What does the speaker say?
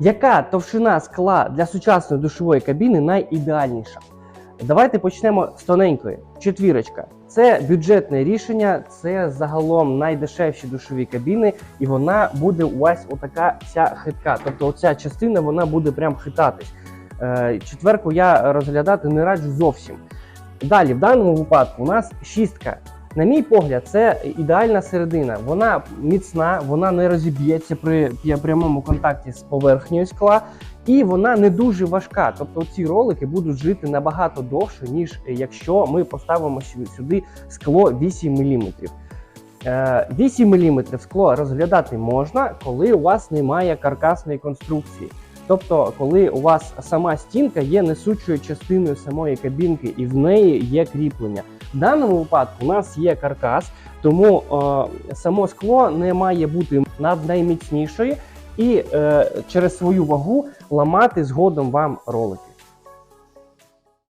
Яка товщина скла для сучасної душової кабіни найідеальніша? Давайте почнемо з тоненької. Четвірочка. Це бюджетне рішення, це загалом найдешевші душові кабіни, і вона буде у вас отака вся хитка. Тобто оця частина вона буде прям хитатись. Е, Четверку я розглядати не раджу зовсім. Далі, в даному випадку, у нас шістка. На мій погляд, це ідеальна середина. Вона міцна, вона не розіб'ється при прямому контакті з поверхнею скла, і вона не дуже важка. Тобто ці ролики будуть жити набагато довше, ніж е, якщо ми поставимо сюди скло 8 мм. 8 мм скло розглядати можна, коли у вас немає каркасної конструкції. Тобто, коли у вас сама стінка є несучою частиною самої кабінки, і в неї є кріплення. В даному випадку у нас є каркас, тому е, само скло не має бути над найміцнішою і е, через свою вагу ламати згодом вам ролики.